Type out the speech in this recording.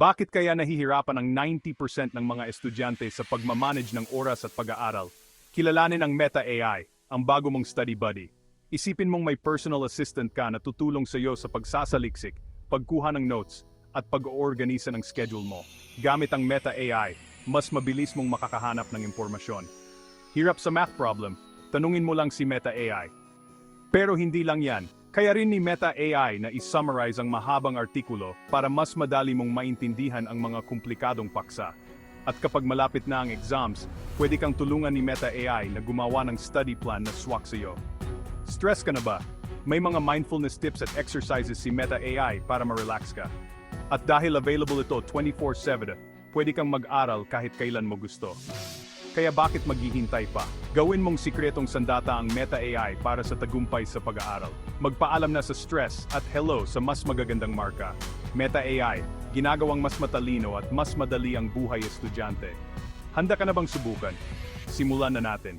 Bakit kaya nahihirapan ang 90% ng mga estudyante sa pagmamanage ng oras at pag-aaral? Kilalanin ang Meta AI, ang bago mong study buddy. Isipin mong may personal assistant ka na tutulong sa iyo sa pagsasaliksik, pagkuha ng notes, at pag-oorganisa ng schedule mo. Gamit ang Meta AI, mas mabilis mong makakahanap ng impormasyon. Hirap sa math problem, tanungin mo lang si Meta AI. Pero hindi lang yan, kaya rin ni Meta AI na i-summarize ang mahabang artikulo para mas madali mong maintindihan ang mga komplikadong paksa. At kapag malapit na ang exams, pwede kang tulungan ni Meta AI na gumawa ng study plan na swak sa iyo. Stress ka na ba? May mga mindfulness tips at exercises si Meta AI para ma-relax ka. At dahil available ito 24-7, pwede kang mag-aral kahit kailan mo gusto. Kaya bakit maghihintay pa? Gawin mong sikretong sandata ang Meta AI para sa tagumpay sa pag-aaral. Magpaalam na sa stress at hello sa mas magagandang marka. Meta AI, ginagawang mas matalino at mas madali ang buhay estudyante. Handa ka na bang subukan? Simulan na natin.